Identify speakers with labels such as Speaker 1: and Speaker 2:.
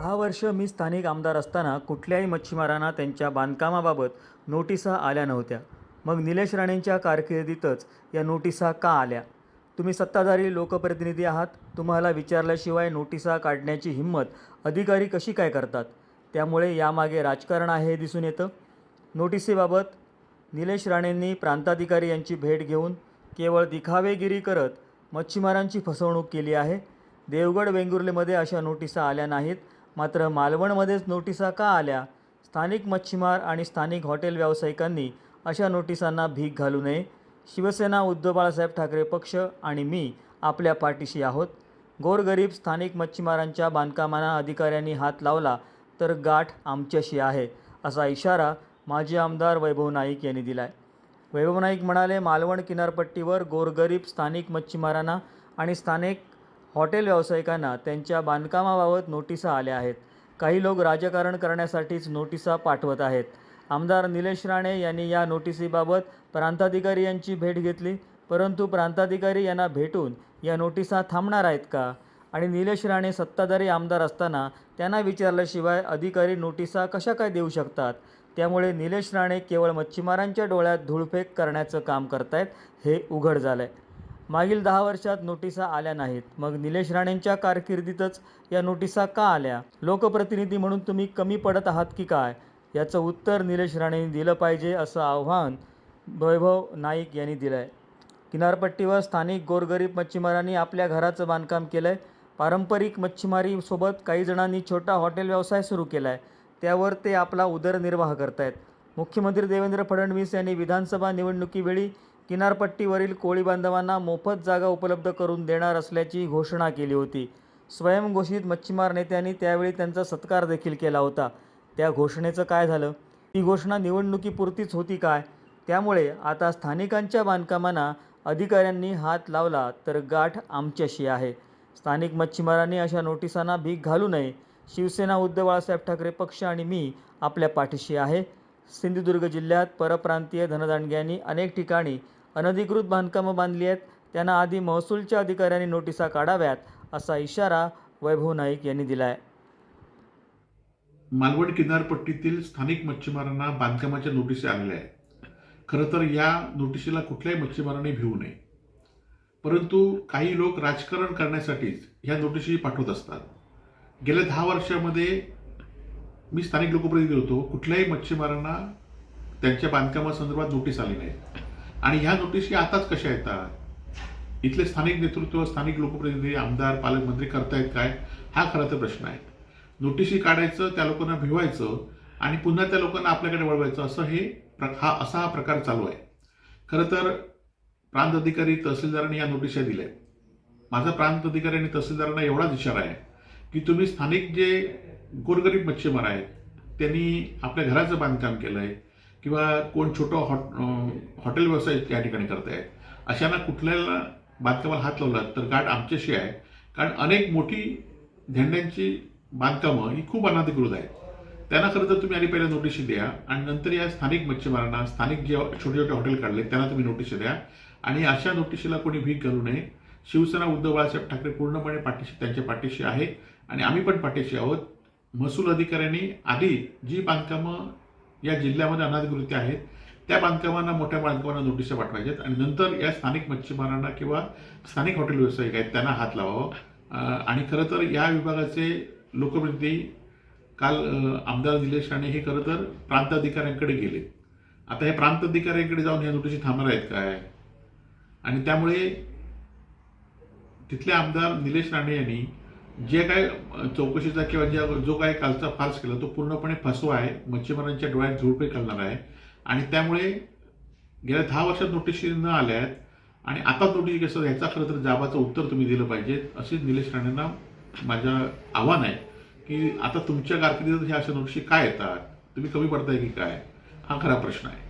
Speaker 1: दहा वर्ष मी स्थानिक आमदार असताना कुठल्याही मच्छीमारांना त्यांच्या बांधकामाबाबत नोटिसा आल्या नव्हत्या. मग निलेश राणेंच्या कारकिर्दीतच या नोटिसा का आल्या? तुम्ही सत्ताधारी लोकप्रतिनिधी आहात. तुम्हाला विचारल्याशिवाय नोटिसा काढण्याची हिंमत अधिकारी कशी काय करतात? त्यामुळे यामागे राजकारण आहे हे दिसून येतं. नोटिसीबाबत निलेश राणेंनी प्रांताधिकारी यांची भेट घेऊन केवळ दिखावेगिरी करत मच्छीमारांची फसवणूक केली आहे. देवगड वेंगुर्लेमध्ये अशा नोटिसा आल्या नाहीत. मात्र मालवणमध्येच नोटिसा का आल्या? स्थानिक मच्छीमार आणि स्थानिक हॉटेल व्यावसायिकांनी अशा नोटिसांना भीक घालू नये. शिवसेना उद्धव बाळासाहेब ठाकरे पक्ष आणि मी आपल्या पाठीशी आहोत. गोरगरीब स्थानिक मच्छीमारांच्या बांधकामांना अधिकाऱ्यांनी हात लावला तर गाठ आमच्याशी आहे असा इशारा माजी आमदार वैभव नाईक यांनी दिला आहे वैभव नाईक म्हणाले मालवण किनारपट्टीवर गोरगरीब स्थानिक मच्छीमारांना आणि स्थानिक हॉटेल व्यावसायिकांना त्यांच्या बांधकामाबाबत नोटिसा आल्या आहेत. काही लोक राजकारण करण्यासाठीच नोटिसा पाठवत आहेत. आमदार निलेश राणे यांनी या नोटिसीबाबत प्रांताधिकारी यांची भेट घेतली परंतु प्रांताधिकारी यांना भेटून या नोटिसा थांबणार आहेत का? आणि निलेश राणे सत्ताधारी आमदार असताना त्यांना विचारल्याशिवाय अधिकारी नोटिसा कशा काय देऊ शकतात? त्यामुळे निलेश राणे केवळ मच्छीमारांच्या डोळ्यात धूळफेक करण्याचं काम करतायत हे उघड झालं आहे मागील दहा वर्षात नोटिसा आल्या नाहीत. मग निलेश राणेंच्या कारकिर्दीतच या नोटिसा का आल्या? लोकप्रतिनिधी म्हणून तुम्ही कमी पडत आहात की काय? याचं उत्तर निलेश राणेंनी दिलं पाहिजे असं आव्हान वैभव नाईक यांनी दिलं आहे किनारपट्टीवर स्थानिक गोरगरीब मच्छीमारांनी आपल्या घराचं बांधकाम केलं आहे पारंपरिक मच्छीमारीसोबत काही जणांनी छोटा हॉटेल व्यवसाय सुरू केला आहे त्यावर ते आपला उदरनिर्वाह करतायत. मुख्यमंत्री देवेंद्र फडणवीस यांनी विधानसभा निवडणुकीवेळी किनारपट्टीवरील कोळी बांधवांना मोफत जागा उपलब्ध करून देणार असल्याची घोषणा केली होती. स्वयंघोषित मच्छीमार नेत्यांनी त्यावेळी त्यांचा सत्कार देखील केला होता. त्या घोषणेचं काय झालं? ती घोषणा निवडणुकीपुरतीच होती काय? त्यामुळे आता स्थानिकांच्या बांधकामांना अधिकाऱ्यांनी हात लावला तर गाठ आमच्याशी आहे. स्थानिक मच्छीमारांनी अशा नोटिसांना भीक घालू नये. शिवसेना उद्धव बाळासाहेब ठाकरे पक्ष आणि मी आपल्या पाठीशी आहे. सिंधुदुर्ग जिल्ह्यात परप्रांतीय धनदांडग्यांनी अनेक ठिकाणी अनधिकृत बांधकामं बांधली आहेत. त्यांना आधी महसूलच्या अधिकाऱ्यांनी नोटिसा काढाव्यात असा इशारा वैभव नाईक यांनी दिला आहे
Speaker 2: मालवण किनारपट्टीतील स्थानिक मच्छीमारांना बांधकामाच्या नोटिसी आलेल्या आहेत. खरं तर या नोटिशीला कुठल्याही मच्छीमारांनी भिवू नये. परंतु काही लोक राजकारण करण्यासाठीच ह्या नोटिशी पाठवत असतात. गेल्या दहा वर्षामध्ये मी स्थानिक लोकप्रतिनिधी होतो. कुठल्याही मच्छीमारांना त्यांच्या बांधकामासंदर्भात नोटीस आली नाही आणि ह्या नोटिशी आताच कशा येतात? इथले स्थानिक नेतृत्व स्थानिक लोकप्रतिनिधी आमदार पालकमंत्री करतायत काय? हा खरा तर प्रश्न आहे. नोटिशी काढायचं त्या लोकांना भिवायचं आणि पुन्हा त्या लोकांना आपल्याकडे वळवायचं असं हे प्र- हा असा हा प्रकार चालू आहे. खरं तर प्रांत अधिकारी तहसीलदारांनी या नोटिशा दिल्या आहेत. माझा प्रांत अधिकारी आणि तहसीलदारांना एवढाच इशारा आहे की तुम्ही स्थानिक जे गोरगरीब मच्छीमार आहेत त्यांनी आपल्या घराचं बांधकाम केलं आहे किंवा कोण छोटं हॉट हॉटेल व्यवसाय त्या ठिकाणी करतायत अशांना कुठल्याला बांधकामाला हात लावला तर गाठ आमच्याशी आहे. कारण अनेक मोठी झेंड्यांची बांधकामं ही खूप अनाधिकृत आहेत. त्यांना खरं तर तुम्ही आधी पहिल्या नोटिशी द्या आणि नंतर या स्थानिक मच्छीमारांना स्थानिक जे छोटे छोटे हॉटेल काढले त्यांना तुम्ही नोटिशी द्या. आणि अशा नोटिशीला कोणी भीक घालू नये. शिवसेना उद्धव बाळासाहेब ठाकरे पूर्णपणे पाठीशी त्यांच्या पाठीशी आहे. आणि आम्ही पण पाठीशी आहोत. महसूल अधिकाऱ्यांनी आधी जी बांधकामं या जिल्ह्यामध्ये अनाधिकृत्या आहेत. त्या बांधकामांना मोठ्या बांधकामांना नोटिसा पाठवायच्यात आणि नंतर या स्थानिक मच्छीमारांना किंवा स्थानिक हॉटेल व्यावसायिक आहेत त्यांना हात लावावा. आणि खरं तर या विभागाचे लोकप्रतिनिधी काल आमदार निलेश राणे हे खरं तर प्रांताधिकाऱ्यांकडे गेले. आता हे प्रांताधिकाऱ्यांकडे जाऊन ह्या नोटिशी थांबणार आहेत काय? आणि त्यामुळे तिथले आमदार निलेश राणे यांनी जे काय चौकशीचा किंवा ज्या जो काय कालचा फार्स केला तो पूर्णपणे फसवा आहे मच्छीमारांच्या डोळ्यात झुडपे करणार आहे. आणि त्यामुळे गेल्या दहा वर्षात नोटीस न आल्या आहेत आणि आता नोटीस कसं ह्याचा खरं तर जाबाचं उत्तर तुम्ही दिलं पाहिजे. असे निलेश राणेंना माझं आव्हान आहे की आता तुमच्या कारकिर्दीत ह्या अशा नोटीशी काय येतात? तुम्ही कमी पडताय की काय? हा खरा प्रश्न आहे.